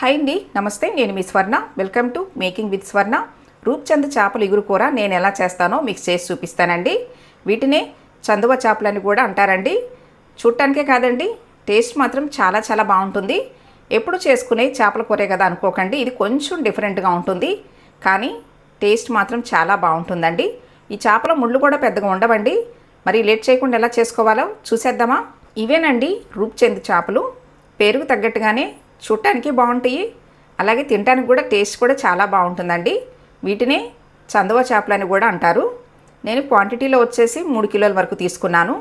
Hi అండి నమస్తే నేను మీ Swarna. Welcome to making with Swarna Roopchand చేపలు ఇగురు కూర నేను ఎలా చేస్తానో మీకు చేసి చూపిస్తానండి. వీటినే చందువ చేపలని కూడా అంటారండి. చూడటానికే కాదండి టేస్ట్ మాత్రం చాలా చాలా బాగుంటుంది. ఎప్పుడు చేసుకునే చేపల కూరే కదా అనుకోకండి ఇది కొంచెం డిఫరెంట్గా ఉంటుంది. కానీ టేస్ట్ మాత్రం చాలా బాగుంటుందండి. ఈ చేపల ముళ్ళు కూడా పెద్దగా ఉండవండి. మరి లేట్ చేయకుండా ఎలా చేసుకోవాలో చూసేద్దామా? ఇవేనండి రూప్చంద్ చేపలు. పేరుకు తగ్గట్టుగానే చూడటానికి బాగుంటాయి. అలాగే తినడానికి కూడా టేస్ట్ కూడా చాలా బాగుంటుందండి. వీటిని చందవ చేపలని కూడా అంటారు. నేను క్వాంటిటీలో వచ్చేసి మూడు కిలోల వరకు తీసుకున్నాను.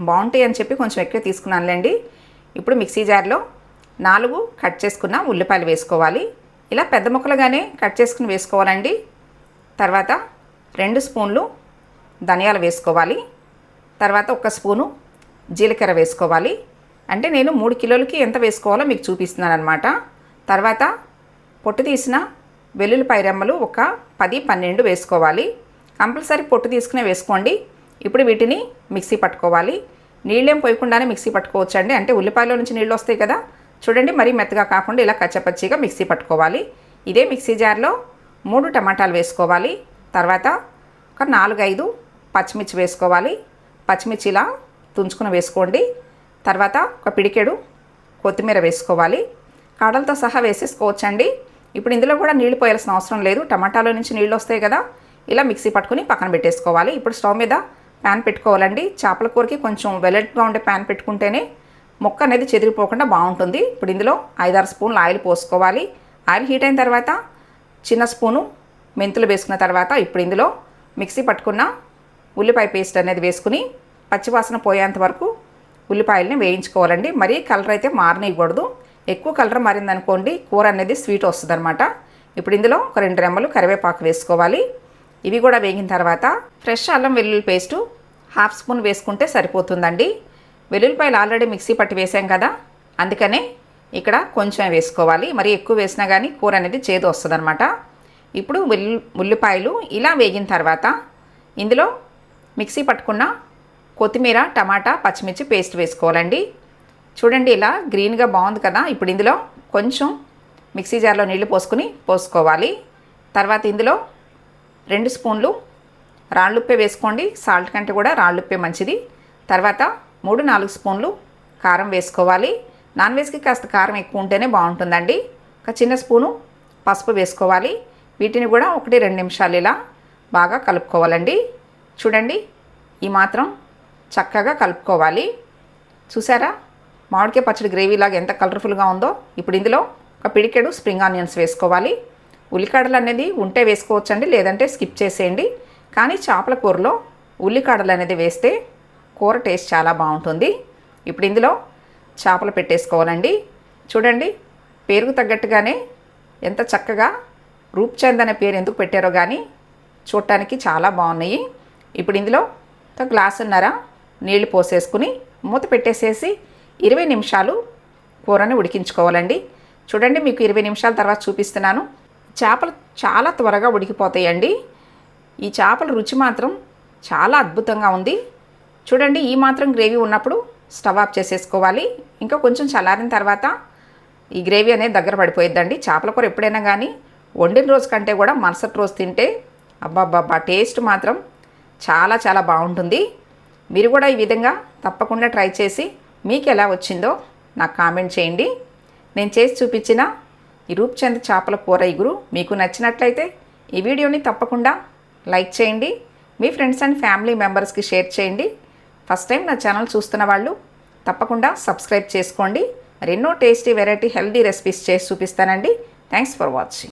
బాగుంటాయి అని చెప్పి కొంచెం ఎక్కువ తీసుకున్నానులేండి. ఇప్పుడు మిక్సీ జార్లో నాలుగు కట్ చేసుకున్న ఉల్లిపాయలు వేసుకోవాలి. ఇలా పెద్ద ముక్కలుగానే కట్ చేసుకుని వేసుకోవాలండి. తర్వాత రెండు స్పూన్లు ధనియాలు వేసుకోవాలి. తర్వాత ఒక స్పూను జీలకర్ర వేసుకోవాలి. అంటే నేను మూడు కిలోలకి ఎంత వేసుకోవాలో మీకు చూపిస్తున్నాను అనమాట తర్వాత పొట్టు తీసిన వెల్లుల్లిపాయ రెమ్మలు ఒక పది పన్నెండు వేసుకోవాలి. కంపల్సరీ పొట్టు తీసుకునే వేసుకోండి. ఇప్పుడు వీటిని మిక్సీ పట్టుకోవాలి. నీళ్ళేం పోయకుండానే మిక్సీ పట్టుకోవచ్చండి. అంటే ఉల్లిపాయలో నుంచి నీళ్ళు వస్తాయి కదా. చూడండి మరీ మెత్తగా కాకుండా ఇలా కచ్చపచ్చిగా మిక్సీ పట్టుకోవాలి. ఇదే మిక్సీ జార్లో మూడు టమాటాలు వేసుకోవాలి. తర్వాత ఒక నాలుగైదు పచ్చిమిర్చి వేసుకోవాలి. పచ్చిమిర్చి ఇలా తుంచుకుని వేసుకోండి. తర్వాత ఒక పిడికెడు కొత్తిమీర వేసుకోవాలి. కాడలతో సహా వేసేసుకోవచ్చండి. ఇప్పుడు ఇందులో కూడా నీళ్ళు పోయాల్సిన అవసరం లేదు. టమాటాలో నుంచి నీళ్ళు వస్తాయి కదా. ఇలా మిక్సీ పట్టుకుని పక్కన పెట్టేసుకోవాలి. ఇప్పుడు స్టవ్ మీద ప్యాన్ పెట్టుకోవాలండి. చేపల కూరకి కొంచెం వెలట్గా ఉండే ప్యాన్ పెట్టుకుంటేనే మొక్క అనేది చెదిరిపోకుండా బాగుంటుంది. ఇప్పుడు ఇందులో ఐదారు స్పూన్లు ఆయిల్ పోసుకోవాలి. ఆయిల్ హీట్ అయిన తర్వాత చిన్న స్పూను మెంతులు వేసుకున్న తర్వాత ఇప్పుడు ఇందులో మిక్సీ పట్టుకున్న ఉల్లిపాయ పేస్ట్ అనేది వేసుకుని పచ్చివాసన పోయేంత వరకు ఉల్లిపాయలని వేయించుకోవాలండి. మరీ కలర్ అయితే మారనివ్వకూడదు. ఎక్కువ కలర్ మారిందనుకోండి కూర అనేది స్వీట్ వస్తుందన్నమాట. ఇప్పుడు ఇందులో ఒక రెండు రెమ్మలు కరివేపాకు వేసుకోవాలి. ఇవి కూడా వేగిన తర్వాత ఫ్రెష్ అల్లం వెల్లుల్లి పేస్టు హాఫ్ స్పూన్ వేసుకుంటే సరిపోతుందండి. వెల్లుల్లిపాయలు ఆల్రెడీ మిక్సీ పట్టి వేసాం కదా అందుకనే ఇక్కడ కొంచెం వేసుకోవాలి. మరి ఎక్కువ వేసినా కానీ కూర అనేది చేదు వస్తుందన్నమాట. ఇప్పుడు వెల్లు ఉల్లిపాయలు ఇలా వేగిన తర్వాత ఇందులో మిక్సీ పట్టుకున్న కొత్తిమీర టమాటా పచ్చిమిర్చి పేస్ట్ వేసుకోవాలండి. చూడండి ఇలా గ్రీన్గా బాగుంది కదా. ఇప్పుడు ఇందులో కొంచెం మిక్సీ జార్లో నీళ్ళు పోసుకుని పోసుకోవాలి. తర్వాత ఇందులో రెండు స్పూన్లు రాళ్ళుప్పే వేసుకోండి. సాల్ట్ కంటే కూడా రాళ్ళుప్పే మంచిది. తర్వాత మూడు నాలుగు స్పూన్లు కారం వేసుకోవాలి. నాన్ వెజ్కి కాస్త కారం ఎక్కువ ఉంటేనే బాగుంటుందండి. ఒక చిన్న స్పూను పసుపు వేసుకోవాలి. వీటిని కూడా ఒకటి రెండు నిమిషాలు ఇలా బాగా కలుపుకోవాలండి. చూడండి ఈ మాత్రం చక్కగా కలుపుకోవాలి. చూసారా? మామిడికాయ పచ్చడి గ్రేవీ లాగా ఎంత కలర్ఫుల్గా ఉందో. ఇప్పుడు ఇందులో ఒక పిడికెడు స్ప్రింగ్ ఆనియన్స్ వేసుకోవాలి. ఉల్లికాడలు అనేది ఉంటే వేసుకోవచ్చండి లేదంటే స్కిప్ చేసేయండి. కానీ చేపల కూరలో ఉల్లికాడలు అనేది వేస్తే కూర టేస్ట్ చాలా బాగుంటుంది. ఇప్పుడు ఇందులో చేపలు పెట్టేసుకోవాలండి. చూడండి పేరుకు తగ్గట్టుగానే ఎంత చక్కగా రూప్చంద్ అనే పేరు ఎందుకు పెట్టారో కానీ చూడటానికి చాలా బాగున్నాయి. ఇప్పుడు ఇందులో ఒక గ్లాసున్నర నీళ్ళు పోసేసుకుని మూత పెట్టేసేసి ఇరవై నిమిషాలు కూరని ఉడికించుకోవాలండి. చూడండి మీకు ఇరవై నిమిషాల తర్వాత చూపిస్తున్నాను. చేపలు చాలా త్వరగా ఉడికిపోతాయండి. ఈ చేపల రుచి మాత్రం చాలా అద్భుతంగా ఉంది. చూడండి ఈ మాత్రం గ్రేవీ ఉన్నప్పుడు స్టవ్ ఆఫ్ చేసేసుకోవాలి. ఇంకా కొంచెం చల్లారిన తర్వాత ఈ గ్రేవీ అనేది దగ్గర పడిపోయిద్దండి. చేపల కూర ఎప్పుడైనా కానీ వండిన రోజు కంటే కూడా మరుసటి రోజు తింటే అబ్బాబ్బాబ్బా టేస్ట్ మాత్రం చాలా చాలా బాగుంటుంది. మీరు కూడా ఈ విధంగా తప్పకుండా ట్రై చేసి మీకు ఎలా వచ్చిందో నాకు కామెంట్ చేయండి. నేను చేసి చూపించిన ఈ రూప్చంద్ చేపల కూర ఇగురు మీకు నచ్చినట్లయితే ఈ వీడియోని తప్పకుండా లైక్ చేయండి. మీ ఫ్రెండ్స్ అండ్ ఫ్యామిలీ మెంబర్స్కి షేర్ చేయండి. ఫస్ట్ టైం నా ఛానల్ చూస్తున్న వాళ్ళు తప్పకుండా సబ్స్క్రైబ్ చేసుకోండి. మరెన్నో టేస్టీ వెరైటీ హెల్దీ రెసిపీస్ చేసి చూపిస్తానండి. Thanks for watching.